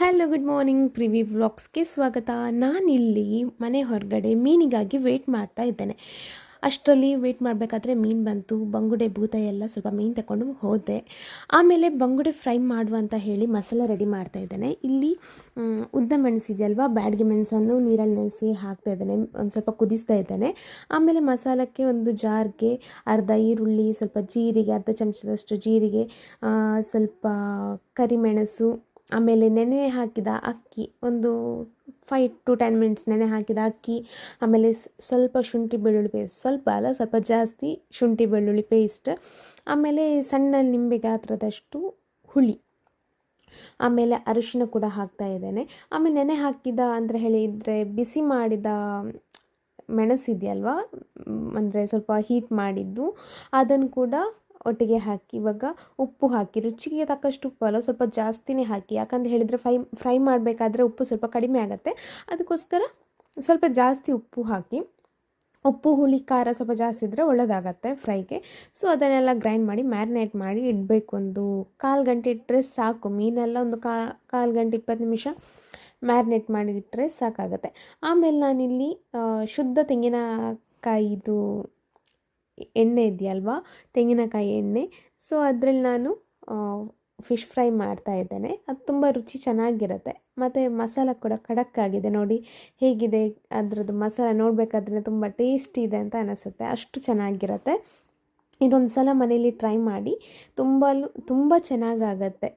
Hello good morning Privi ವ್ಲಾಗ್ಸ್ಗೆ ಸ್ವಾಗತ. ನಾನಿಲ್ಲಿ ಮನೆ ಹೊರಗಡೆ ಮೀನಿಗಾಗಿ ವೆಯ್ಟ್ ಮಾಡ್ತಾ ಇದ್ದೇನೆ. ಅಷ್ಟರಲ್ಲಿ ವೆಯ್ಟ್ ಮಾಡಬೇಕಾದ್ರೆ ಮೀನು ಬಂತು, ಬಂಗುಡೆ ಭೂತ ಎಲ್ಲ ಸ್ವಲ್ಪ ಮೀನು ತಗೊಂಡು ಹೋದೆ. ಆಮೇಲೆ ಬಂಗುಡೆ ಫ್ರೈ ಮಾಡುವ ಅಂತ ಹೇಳಿ ಮಸಾಲೆ ರೆಡಿ ಮಾಡ್ತಾ ಇದ್ದೇನೆ. ಇಲ್ಲಿ ಉದ್ದ ಮೆಣಸಿದೆಯಲ್ವಾ ಬ್ಯಾಡ್ಗೆ ಮೆಣಸನ್ನು ನೀರಲ್ಲಿ ನೆನೆಸಿ ಹಾಕ್ತಾ ಇದ್ದೇನೆ, ಒಂದು ಸ್ವಲ್ಪ ಕುದಿಸ್ತಾ ಇದ್ದೇನೆ. ಆಮೇಲೆ ಮಸಾಲಕ್ಕೆ ಒಂದು ಜಾರ್ಗೆ ಅರ್ಧ ಈರುಳ್ಳಿ, ಸ್ವಲ್ಪ ಜೀರಿಗೆ, ಅರ್ಧ ಚಮಚದಷ್ಟು ಜೀರಿಗೆ ಸ್ವಲ್ಪ ಕರಿಮೆಣಸು ಆಮೇಲೆ ನೆನೆ ಹಾಕಿದ ಅಕ್ಕಿ, ಒಂದು ಫೈವ್ ಟು ಟೆನ್ ಮಿನಿಟ್ಸ್ ನೆನೆ ಹಾಕಿದ ಅಕ್ಕಿ, ಆಮೇಲೆ ಸ್ವಲ್ಪ ಶುಂಠಿ ಬೆಳ್ಳುಳ್ಳಿ ಪೇಸ್ಟ್, ಸ್ವಲ್ಪ ಅಲ್ಲ, ಸ್ವಲ್ಪ ಜಾಸ್ತಿ ಶುಂಠಿ ಬೆಳ್ಳುಳ್ಳಿ ಪೇಸ್ಟ್, ಆಮೇಲೆ ಸಣ್ಣ ನಿಂಬೆ ಗಾತ್ರದಷ್ಟು ಹುಳಿ, ಆಮೇಲೆ ಅರಿಶಿನ ಕೂಡ ಹಾಕ್ತಾ ಇದ್ದೇನೆ. ಆಮೇಲೆ ನೆನೆ ಹಾಕಿದ ಅಂದರೆ ಹೇಳಿದರೆ ಬಿಸಿ ಮಾಡಿದ ಮೆಣಸಿದೆಯಲ್ವಾ, ಅಂದರೆ ಸ್ವಲ್ಪ ಹೀಟ್ ಮಾಡಿದ್ದು, ಅದನ್ನು ಕೂಡ ಒಟ್ಟಿಗೆ ಹಾಕಿ, ಇವಾಗ ಉಪ್ಪು ಹಾಕಿ, ರುಚಿಗೆ ತಕ್ಕಷ್ಟು ಉಪ್ಪು ಅಲ್ಲ ಸ್ವಲ್ಪ ಜಾಸ್ತಿನೇ ಹಾಕಿ. ಯಾಕಂತ ಹೇಳಿದರೆ ಫ್ರೈ ಫ್ರೈ ಮಾಡಬೇಕಾದ್ರೆ ಉಪ್ಪು ಸ್ವಲ್ಪ ಕಡಿಮೆ ಆಗುತ್ತೆ. ಅದಕ್ಕೋಸ್ಕರ ಸ್ವಲ್ಪ ಜಾಸ್ತಿ ಉಪ್ಪು ಹಾಕಿ, ಉಪ್ಪು, ಹುಳಿ, ಖಾರ ಸ್ವಲ್ಪ ಜಾಸ್ತಿ ಇದ್ದರೆ ಒಳ್ಳೆಯದಾಗತ್ತೆ ಫ್ರೈಗೆ. ಸೊ ಅದನ್ನೆಲ್ಲ ಗ್ರೈಂಡ್ ಮಾಡಿ, ಮ್ಯಾರಿನೇಟ್ ಮಾಡಿ ಇಡಬೇಕು ಒಂದು ಕಾಲು ಗಂಟೆ ಇಟ್ಟರೆ ಸಾಕು. ಮೀನೆಲ್ಲ ಒಂದು ಕಾ, ಕಾಲು ಗಂಟೆ ಇಪ್ಪತ್ತು ನಿಮಿಷ ಮ್ಯಾರಿನೇಟ್ ಮಾಡಿ ಇಟ್ಟರೆ ಸಾಕಾಗುತ್ತೆ. ಆಮೇಲೆ ನಾನಿಲ್ಲಿ ಶುದ್ಧ ತೆಂಗಿನಕಾಯಿದು ಎಣ್ಣೆ ಇದೆಯಲ್ವಾ? ತೆಂಗಿನಕಾಯಿ ಎಣ್ಣೆ. ಸೊ ಅದರಲ್ಲಿ ನಾನು ಫಿಶ್ ಫ್ರೈ ಮಾಡ್ತಾ ಇದ್ದೇನೆ. ಅದು ತುಂಬ ರುಚಿ ಚೆನ್ನಾಗಿರುತ್ತೆ. ಮತ್ತು ಮಸಾಲ ಕೂಡ ಖಡಕ್ ಆಗಿದೆ ನೋಡಿ, ಹೇಗಿದೆ? ಅದರದ್ದು ಮಸಾಲ ನೋಡಬೇಕಾದ್ರೆ ತುಂಬ ಟೇಸ್ಟಿ ಇದೆ ಅಂತ ಅನಿಸುತ್ತೆ. ಅಷ್ಟು ಚೆನ್ನಾಗಿರುತ್ತೆ. ಇದೊಂದು ಸಲ ಮನೇಲಿ ಟ್ರೈ ಮಾಡಿ, ತುಂಬಲು, ತುಂಬ ಚೆನ್ನಾಗಾಗತ್ತೆ.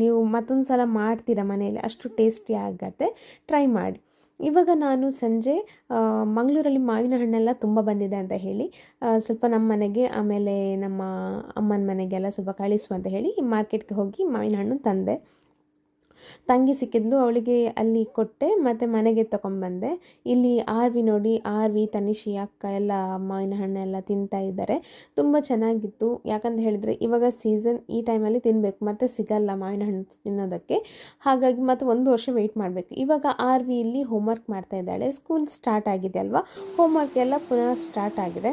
ನೀವು ಮತ್ತೊಂದು ಸಲ ಮಾಡ್ತೀರಾ ಮನೆಯಲ್ಲಿ, ಅಷ್ಟು ಟೇಸ್ಟಿ ಆಗತ್ತೆ. ಟ್ರೈ ಮಾಡಿ. ಇವಾಗ ನಾನು ಸಂಜೆ ಮಂಗಳೂರಲ್ಲಿ ಮಾವಿನ ಹಣ್ಣೆಲ್ಲ ತುಂಬ ಬಂದಿದೆ ಅಂತ ಹೇಳಿ ಸ್ವಲ್ಪ ನಮ್ಮ ಮನೆಗೆ, ಆಮೇಲೆ ನಮ್ಮ ಅಮ್ಮನ ಮನೆಗೆಲ್ಲ ಸ್ವಲ್ಪ ಕಳಿಸು ಅಂತ ಹೇಳಿ ಮಾರ್ಕೆಟ್ಗೆ ಹೋಗಿ ಮಾವಿನ ಹಣ್ಣು ತಂದೆ. ತಂಗಿ ಸಿಕ್ಕಿದ್ಲು ಅವಳಿಗೆ ಅಲ್ಲಿ ಕೊಟ್ಟೆ, ಮತ್ತು ಮನೆಗೆ ತಗೊಂಬಂದೆ ಇಲ್ಲಿ ಆರ್ ವಿ ನೋಡಿ, ಆರ್ ವಿ, ತನಿಷಿ, ಅಕ್ಕ, ಎಲ್ಲ ಮಾವಿನ ಹಣ್ಣೆಲ್ಲ ತಿಂತಾ ಇದ್ದಾರೆ. ತುಂಬ ಚೆನ್ನಾಗಿತ್ತು. ಯಾಕಂತ ಹೇಳಿದರೆ, ಇವಾಗ ಸೀಸನ್ ಈ ಟೈಮಲ್ಲಿ ತಿನ್ನಬೇಕು ಮತ್ತು ಸಿಗಲ್ಲ ಮಾವಿನ ಹಣ್ಣು ತಿನ್ನೋದಕ್ಕೆ. ಹಾಗಾಗಿ ಮತ್ತೆ ಒಂದು ವರ್ಷ ವೆಯ್ಟ್ ಮಾಡಬೇಕು. ಇವಾಗ ಆರ್ ವಿ ಇಲ್ಲಿ ಹೋಮ್ವರ್ಕ್ ಮಾಡ್ತಾ ಇದ್ದಾಳೆ. ಸ್ಕೂಲ್ ಸ್ಟಾರ್ಟ್ ಆಗಿದೆ ಅಲ್ವಾ? ಹೋಮ್ವರ್ಕ್ ಎಲ್ಲ ಪುನಃ ಸ್ಟಾರ್ಟ್ ಆಗಿದೆ.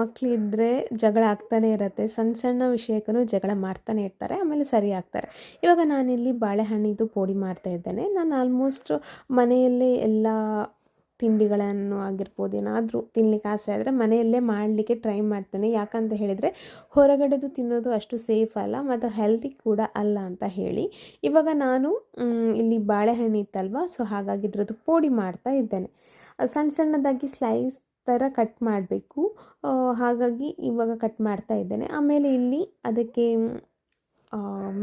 ಮಕ್ಳು ಇದ್ದರೆ ಜಗಳ ಆಗ್ತಾನೆ ಇರುತ್ತೆ ಸಣ್ಣ ಸಣ್ಣ ವಿಷಯಕ್ಕೂ ಜಗಳ ಮಾಡ್ತಾನೆ ಇರ್ತಾರೆ, ಆಮೇಲೆ ಸರಿ ಆಗ್ತಾರೆ. ಇವಾಗ ನಾನಿಲ್ಲಿ ಬಾಳೆಹಣ್ಣಿದು ಪೋಡಿ ಮಾಡ್ತಾ ಇದ್ದೇನೆ. ನಾನು ಆಲ್ಮೋಸ್ಟ್ ಮನೆಯಲ್ಲೇ ಎಲ್ಲ ತಿಂಡಿಗಳನ್ನು ಆಗಿರ್ಬೋದು, ಏನಾದರೂ ತಿನ್ನಲಿಕ್ಕೆ ಆಸೆ ಆದರೆ ಮನೆಯಲ್ಲೇ ಮಾಡಲಿಕ್ಕೆ ಟ್ರೈ ಮಾಡ್ತೇನೆ. ಯಾಕಂತ ಹೇಳಿದರೆ, ಹೊರಗಡೆದು ತಿನ್ನೋದು ಅಷ್ಟು ಸೇಫ್ ಅಲ್ಲ, ಮತ್ತು ಹೆಲ್ದಿ ಕೂಡ ಅಲ್ಲ ಅಂತ ಹೇಳಿ. ಇವಾಗ ನಾನು ಇಲ್ಲಿ ಬಾಳೆಹಣ್ಣು ಇತ್ತಲ್ವ ಸೊ ಹಾಗಾಗಿ ಇದ್ರದ್ದು ಪೋಡಿ ಮಾಡ್ತಾ ಇದ್ದೇನೆ. ಸಣ್ಣ ಸಣ್ಣದಾಗಿ ಸ್ಲೈಸ್ ಥರ ಕಟ್ ಮಾಡಬೇಕು. ಹಾಗಾಗಿ ಇವಾಗ ಕಟ್ ಮಾಡ್ತಾ ಇದ್ದೇನೆ. ಆಮೇಲೆ ಇಲ್ಲಿ ಅದಕ್ಕೆ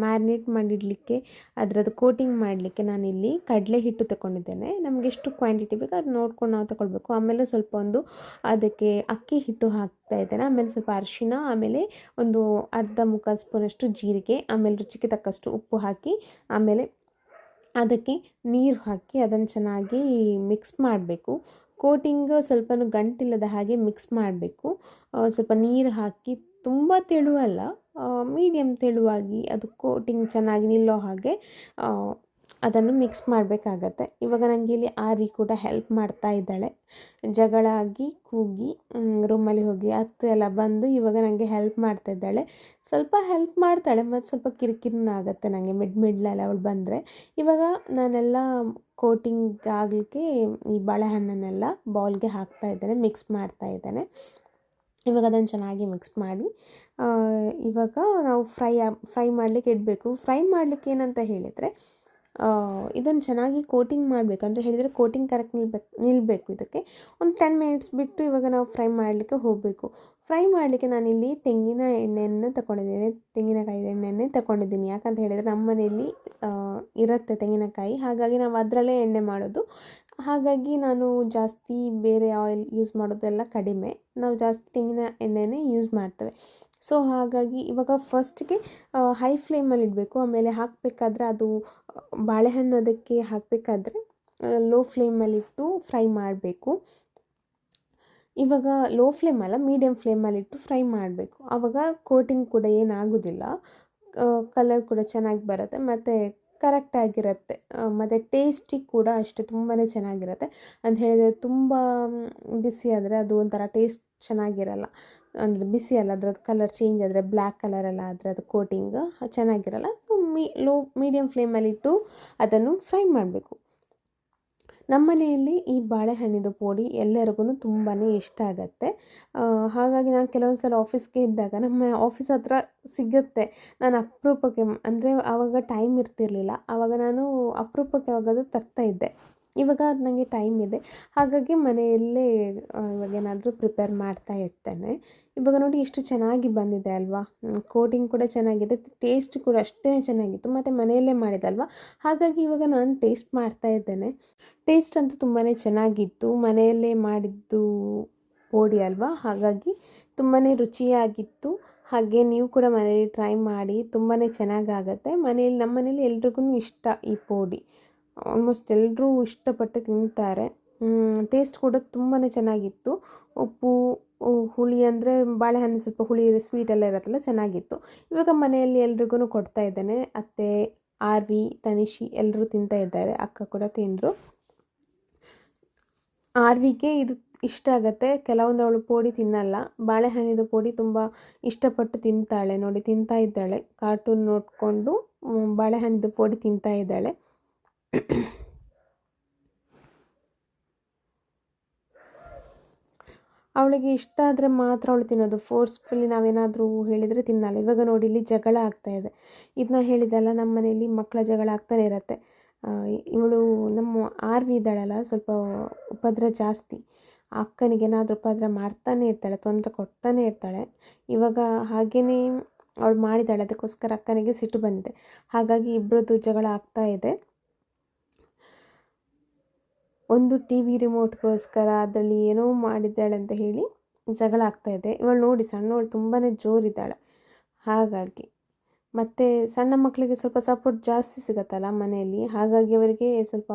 ಮ್ಯಾರಿನೇಟ್ ಮಾಡಿಡಲಿಕ್ಕೆ, ಅದರದ್ದು ಕೋಟಿಂಗ್ ಮಾಡಲಿಕ್ಕೆ ನಾನಿಲ್ಲಿ ಕಡಲೆ ಹಿಟ್ಟು ತಗೊಂಡಿದ್ದೇನೆ. ನಮಗೆ ಎಷ್ಟು ಕ್ವಾಂಟಿಟಿ ಬೇಕು ಅದು ನೋಡ್ಕೊಂಡು ನಾವು ತಗೊಳ್ಬೇಕು. ಆಮೇಲೆ ಸ್ವಲ್ಪ ಒಂದು ಅದಕ್ಕೆ ಅಕ್ಕಿ ಹಿಟ್ಟು ಹಾಕ್ತಾ ಇದ್ದೇನೆ. ಆಮೇಲೆ ಸ್ವಲ್ಪ ಅರಿಶಿನ, ಆಮೇಲೆ ಒಂದು ಅರ್ಧ ಮುಕ್ಕಾಲು ಸ್ಪೂನಷ್ಟು ಜೀರಿಗೆ, ಆಮೇಲೆ ರುಚಿಗೆ ತಕ್ಕಷ್ಟು ಉಪ್ಪು ಹಾಕಿ, ಆಮೇಲೆ ಅದಕ್ಕೆ ನೀರು ಹಾಕಿ ಅದನ್ನು ಚೆನ್ನಾಗಿ ಮಿಕ್ಸ್ ಮಾಡಬೇಕು. ಕೋಟಿಂಗ್ ಸ್ವಲ್ಪ ಗಂಟಿಲ್ಲದ ಹಾಗೆ ಮಿಕ್ಸ್ ಮಾಡಬೇಕು. ಸ್ವಲ್ಪ ನೀರು ಹಾಕಿ ತುಂಬ ತೆಳುವಲ್ಲ ಮೀಡಿಯಮ್ ತೆಳುವಾಗಿ ಅದು ಕೋಟಿಂಗ್ ಚೆನ್ನಾಗಿ ನಿಲ್ಲೋ ಹಾಗೆ ಅದನ್ನು ಮಿಕ್ಸ್ ಮಾಡಬೇಕಾಗತ್ತೆ. ಇವಾಗ ನನಗೆ ಇಲ್ಲಿ ಆರಿ ಕೂಡ ಹೆಲ್ಪ್ ಮಾಡ್ತಾ ಇದ್ದಾಳೆ. ಜಗಳ ಆಗಿ, ಕೂಗಿ ರೂಮಲ್ಲಿ ಹೋಗಿ ಹತ್ತು ಎಲ್ಲ ಬಂದು ಇವಾಗ ನನಗೆ ಹೆಲ್ಪ್ ಮಾಡ್ತಾ ಇದ್ದಾಳೆ. ಸ್ವಲ್ಪ ಹೆಲ್ಪ್ ಮಾಡ್ತಾಳೆ ಮತ್ತು ಸ್ವಲ್ಪ ಕಿರಿಕಿರಿನೂ ಆಗುತ್ತೆ ನನಗೆ ಮಿಡ್ ಮಿಡ್ಲಲ್ಲಿ ಅವಳು ಬಂದರೆ. ಇವಾಗ ನಾನೆಲ್ಲ ಕೋಟಿಂಗ್ ಆಗಲಿಕ್ಕೆ ಈ ಬಾಳೆಹಣ್ಣನ್ನೆಲ್ಲ ಬೌಲ್ಗೆ ಹಾಕ್ತಾ ಇದ್ದೇನೆ ಮಿಕ್ಸ್ ಮಾಡ್ತಾ ಇದ್ದೇನೆ. ಇವಾಗ ಅದನ್ನು ಚೆನ್ನಾಗಿ ಮಿಕ್ಸ್ ಮಾಡಿ ಇವಾಗ ನಾವು ಫ್ರೈ ಫ್ರೈ ಮಾಡಲಿಕ್ಕೆ ಇಡಬೇಕು. ಫ್ರೈ ಮಾಡಲಿಕ್ಕೆ ಏನಂತ ಹೇಳಿದರೆ ಇದನ್ನು ಚೆನ್ನಾಗಿ ಕೋಟಿಂಗ್ ಮಾಡಬೇಕು. ಅಂತ ಹೇಳಿದರೆ ಕೋಟಿಂಗ್ ಕರೆಕ್ಟ್ ನಿಲ್ಬೇಕು ನಿಲ್ಲಬೇಕು ಇದಕ್ಕೆ. ಒಂದು ಟೆನ್ ಮಿನಿಟ್ಸ್ ಬಿಟ್ಟು ಇವಾಗ ನಾವು ಫ್ರೈ ಮಾಡಲಿಕ್ಕೆ ಹೋಗಬೇಕು. ಫ್ರೈ ಮಾಡಲಿಕ್ಕೆ ನಾನಿಲ್ಲಿ ತೆಂಗಿನ ಎಣ್ಣೆಯನ್ನು ತಗೊಂಡಿದ್ದೀನಿ ತೆಂಗಿನಕಾಯಿ ಎಣ್ಣೆಯನ್ನೇ ತಗೊಂಡಿದ್ದೀನಿ ಯಾಕಂತ ಹೇಳಿದರೆ ನಮ್ಮ ಮನೆಯಲ್ಲಿ ಇರುತ್ತೆ ತೆಂಗಿನಕಾಯಿ. ಹಾಗಾಗಿ ನಾವು ಅದರಲ್ಲೇ ಎಣ್ಣೆ ಮಾಡೋದು. ಹಾಗಾಗಿ ನಾನು ಜಾಸ್ತಿ ಬೇರೆ ಆಯಿಲ್ ಯೂಸ್ ಮಾಡೋದೆಲ್ಲ ಕಡಿಮೆ. ನಾವು ಜಾಸ್ತಿ ತೆಂಗಿನ ಎಣ್ಣೆನೇ ಯೂಸ್ ಮಾಡ್ತೇವೆ. ಸೊ ಹಾಗಾಗಿ ಇವಾಗ ಫಸ್ಟಿಗೆ ಹೈ ಫ್ಲೇಮಲ್ಲಿ ಇಡಬೇಕು. ಆಮೇಲೆ ಹಾಕಬೇಕಾದ್ರೆ ಅದು ಬಾಳೆಹಣ್ಣು ಅದಕ್ಕೆ ಹಾಕಬೇಕಾದ್ರೆ ಲೋ ಫ್ಲೇಮಲ್ಲಿಟ್ಟು ಫ್ರೈ ಮಾಡಬೇಕು. ಇವಾಗ ಲೋ ಫ್ಲೇಮ್ ಅಲ್ಲ ಮೀಡಿಯಮ್ ಫ್ಲೇಮಲ್ಲಿಟ್ಟು ಫ್ರೈ ಮಾಡಬೇಕು. ಆವಾಗ ಕೋಟಿಂಗ್ ಕೂಡ ಏನಾಗೋದಿಲ್ಲ. ಕಲರ್ ಕೂಡ ಚೆನ್ನಾಗಿ ಬರುತ್ತೆ. ಮತ್ತು ಕರೆಕ್ಟಾಗಿರುತ್ತೆ ಮತ್ತು ಟೇಸ್ಟಿ ಕೂಡ ಅಷ್ಟೇ ತುಂಬಾ ಚೆನ್ನಾಗಿರುತ್ತೆ. ಅಂತ ಹೇಳಿದರೆ ತುಂಬ ಬಿಸಿ ಆದರೆ ಅದು ಒಂಥರ ಟೇಸ್ಟ್ ಚೆನ್ನಾಗಿರಲ್ಲ. ಅಂದರೆ ಬಿಸಿ ಅಲ್ಲ, ಅದ್ರದ್ದು ಕಲರ್ ಚೇಂಜ್ ಆದರೆ ಬ್ಲ್ಯಾಕ್ ಕಲರೆಲ್ಲ ಆದರೆ ಅದು ಕೋಟಿಂಗ್ ಚೆನ್ನಾಗಿರಲ್ಲ. ಸೊ ಮೀ ಲೋ ಮೀಡಿಯಮ್ ಫ್ಲೇಮಲ್ಲಿಟ್ಟು ಅದನ್ನು ಫ್ರೈ ಮಾಡಬೇಕು. ನಮ್ಮ ಮನೆಯಲ್ಲಿ ಈ ಬಾಳೆಹಣ್ಣಿನ ಪೋಡಿ ಎಲ್ಲರಿಗೂ ತುಂಬಾ ಇಷ್ಟ ಆಗುತ್ತೆ. ಹಾಗಾಗಿ ನಾನು ಕೆಲವೊಂದು ಸಲ ಆಫೀಸ್ಗೆ ಇದ್ದಾಗ ನಮ್ಮ ಆಫೀಸ್ ಹತ್ರ ಸಿಗುತ್ತೆ. ನಾನು ಅಪರೂಪಕ್ಕೆ, ಅಂದರೆ ಆವಾಗ ಟೈಮ್ ಇರ್ತಿರಲಿಲ್ಲ. ಆವಾಗ ನಾನು ಅಪರೂಪಕ್ಕೆ ಯಾವಾಗಾದ್ರೂ ತರ್ತಾ ಇದ್ದೆ. ಇವಾಗ ನನಗೆ ಟೈಮ್ ಇದೆ. ಹಾಗಾಗಿ ಮನೆಯಲ್ಲೇ ಇವಾಗ ಏನಾದರೂ ಪ್ರಿಪೇರ್ ಮಾಡ್ತಾ ಇರ್ತೇನೆ. ಇವಾಗ ನೋಡಿ ಎಷ್ಟು ಚೆನ್ನಾಗಿ ಬಂದಿದೆ ಅಲ್ವಾ? ಕೋಟಿಂಗ್ ಕೂಡ ಚೆನ್ನಾಗಿದೆ ಟೇಸ್ಟ್ ಕೂಡ ಅಷ್ಟೇ ಚೆನ್ನಾಗಿತ್ತು. ಮತ್ತು ಮನೆಯಲ್ಲೇ ಮಾಡಿದಲ್ವಾ? ಹಾಗಾಗಿ ಇವಾಗ ನಾನು ಟೇಸ್ಟ್ ಮಾಡ್ತಾ ಇದ್ದೇನೆ. ಟೇಸ್ಟ್ ಅಂತೂ ತುಂಬಾ ಚೆನ್ನಾಗಿತ್ತು. ಮನೆಯಲ್ಲೇ ಮಾಡಿದ್ದು ಪೋಡಿ ಅಲ್ವಾ? ಹಾಗಾಗಿ ತುಂಬಾ ರುಚಿಯಾಗಿತ್ತು. ಹಾಗೆ ನೀವು ಕೂಡ ಮನೇಲಿ ಟ್ರೈ ಮಾಡಿ ತುಂಬಾ ಚೆನ್ನಾಗಾಗತ್ತೆ. ಮನೇಲಿ ನಮ್ಮ ಮನೇಲಿ ಎಲ್ರಿಗೂ ಇಷ್ಟ ಈ ಪೋಡಿ. ಆಲ್ಮೋಸ್ಟ್ ಎಲ್ಲರೂ ಇಷ್ಟಪಟ್ಟು ತಿಂತಾರೆ. ಟೇಸ್ಟ್ ಕೂಡ ತುಂಬಾ ಚೆನ್ನಾಗಿತ್ತು. ಉಪ್ಪು ಹುಳಿ ಅಂದರೆ ಬಾಳೆಹಣ್ಣು ಸ್ವಲ್ಪ ಹುಳಿ ಸ್ವೀಟ್ ಎಲ್ಲ ಇರುತ್ತಲ್ಲ, ಚೆನ್ನಾಗಿತ್ತು. ಇವಾಗ ಮನೆಯಲ್ಲಿ ಎಲ್ರಿಗೂ ಕೊಡ್ತಾ ಇದ್ದೇನೆ. ಅತ್ತೆ, ಆರ್ವಿ, ತನಿಷಿ ಎಲ್ಲರೂ ತಿಂತಾ ಇದ್ದಾರೆ. ಅಕ್ಕ ಕೂಡ ತಿಂದರು. ಆರ್ವಿಗೆ ಇದು ಇಷ್ಟ ಆಗುತ್ತೆ. ಕೆಲವೊಂದು ಅವಳು ಪೋಡಿ ತಿನ್ನಲ್ಲ. ಬಾಳೆಹಣ್ಣಿದು ಪೋಡಿ ತುಂಬ ಇಷ್ಟಪಟ್ಟು ತಿಂತಾಳೆ. ನೋಡಿ, ತಿಂತಾ ಇದ್ದಾಳೆ. ಕಾರ್ಟೂನ್ ನೋಡಿಕೊಂಡು ಬಾಳೆಹಣ್ಣಿದು ಪೋಡಿ ತಿಂತಾ ಇದ್ದಾಳೆ. ಅವಳಿಗೆ ಇಷ್ಟ ಆದರೆ ಮಾತ್ರ ಅವಳು ತಿನ್ನೋದು. ಫೋರ್ಸ್ಫುಲಿ ನಾವೇನಾದರೂ ಹೇಳಿದರೆ ತಿನ್ನಲ್ಲ. ಇವಾಗ ನೋಡಿ, ಇಲ್ಲಿ ಜಗಳ ಆಗ್ತಾ ಇದೆ. ಇದನ್ನ ಹೇಳಿದಲ್ಲ ನಮ್ಮ ಮನೆಯಲ್ಲಿ ಮಕ್ಕಳ ಜಗಳ ಆಗ್ತಾನೆ ಇರುತ್ತೆ. ಇವಳು ನಮ್ಮ ಆರ್ವಿ ಇದ್ದಾಳಲ್ಲ, ಸ್ವಲ್ಪ ಉಪದ್ರ ಜಾಸ್ತಿ. ಅಕ್ಕನಿಗೆ ಏನಾದರೂ ಉಪದ್ರ ಮಾಡ್ತಾನೆ ಇರ್ತಾಳೆ, ತೊಂದರೆ ಕೊಡ್ತಾನೆ ಇರ್ತಾಳೆ. ಇವಾಗ ಹಾಗೆಯೇ ಅವಳು ಮಾಡಿದ್ದಾಳೆ, ಅದಕ್ಕೋಸ್ಕರ ಅಕ್ಕನಿಗೆ ಸಿಟ್ಟು ಬಂದಿದೆ. ಹಾಗಾಗಿ ಇಬ್ಬರದ್ದು ಜಗಳ ಆಗ್ತಾ ಇದೆ. ಒಂದು ಟಿ ವಿ ರಿಮೋಟ್ಗೋಸ್ಕರ ಅದರಲ್ಲಿ ಏನೋ ಮಾಡಿದ್ದಾಳೆ ಅಂತ ಹೇಳಿ ಜಗಳ ಆಗ್ತಾ ಇದೆ. ಇವಳು ನೋಡಿ ಸಣ್ಣವಳು ತುಂಬಾ ಜೋರಿದ್ದಾಳೆ. ಹಾಗಾಗಿ ಮತ್ತು ಸಣ್ಣ ಮಕ್ಕಳಿಗೆ ಸ್ವಲ್ಪ ಸಪೋರ್ಟ್ ಜಾಸ್ತಿ ಸಿಗುತ್ತಲ್ಲ ಮನೆಯಲ್ಲಿ. ಹಾಗಾಗಿ ಅವರಿಗೆ ಸ್ವಲ್ಪ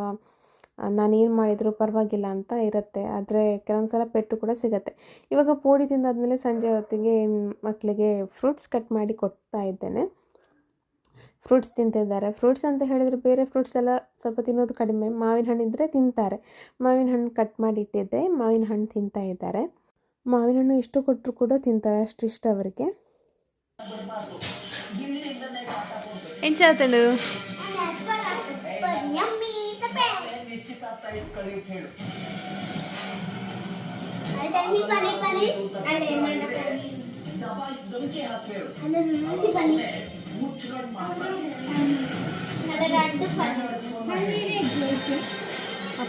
ನಾನೇನು ಮಾಡಿದರೂ ಪರವಾಗಿಲ್ಲ ಅಂತ ಇರುತ್ತೆ. ಆದರೆ ಕೆಲವೊಂದು ಸಲ ಪೆಟ್ಟು ಕೂಡ ಸಿಗುತ್ತೆ. ಇವಾಗ ಪೋಡಿ ತಿಂದಾದಮೇಲೆ ಸಂಜೆ ಹೊತ್ತಿಗೆ ಮಕ್ಕಳಿಗೆ ಫ್ರೂಟ್ಸ್ ಕಟ್ ಮಾಡಿ ಕೊಡ್ತಾ ಇದ್ದೇನೆ. ಫ್ರೂಟ್ಸ್ ತಿಂತಿದ್ದಾರೆ. ಫ್ರೂಟ್ಸ್ ಅಂತ ಹೇಳಿದರೆ ಬೇರೆ ಫ್ರೂಟ್ಸ್ ಎಲ್ಲ ಸ್ವಲ್ಪ ತಿನ್ನೋದು ಕಡಿಮೆ. ಮಾವಿನ ಹಣ್ಣು ಇದ್ದರೆ ತಿಂತಾರೆ. ಮಾವಿನ ಹಣ್ಣು ಕಟ್ ಮಾಡಿ ಇಟ್ಟಿದ್ದೆ. ಮಾವಿನ ಹಣ್ಣು ತಿಂತಾ ಇದ್ದಾರೆ. ಮಾವಿನ ಹಣ್ಣು ಇಷ್ಟು ಕೊಟ್ಟರು ಕೂಡ ತಿಂತಾರೆ. ಅಷ್ಟು ಇಷ್ಟ ಅವರಿಗೆ. ಎಂಚಾತಳು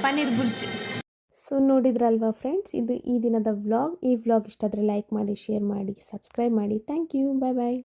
ಪನ್ನೀರ್ ಬುರ್ಜಿ. ಸೊ ನೋಡಿದ್ರಲ್ವಾ ಫ್ರೆಂಡ್ಸ್ ಇದು ಈ ದಿನದ ವ್ಲಾಗ್. ಈ ವ್ಲಾಗ್ ಇಷ್ಟಾದರೆ ಲೈಕ್ ಮಾಡಿ ಶೇರ್ ಮಾಡಿ ಸಬ್ಸ್ಕ್ರೈಬ್ ಮಾಡಿ. Thank you bye bye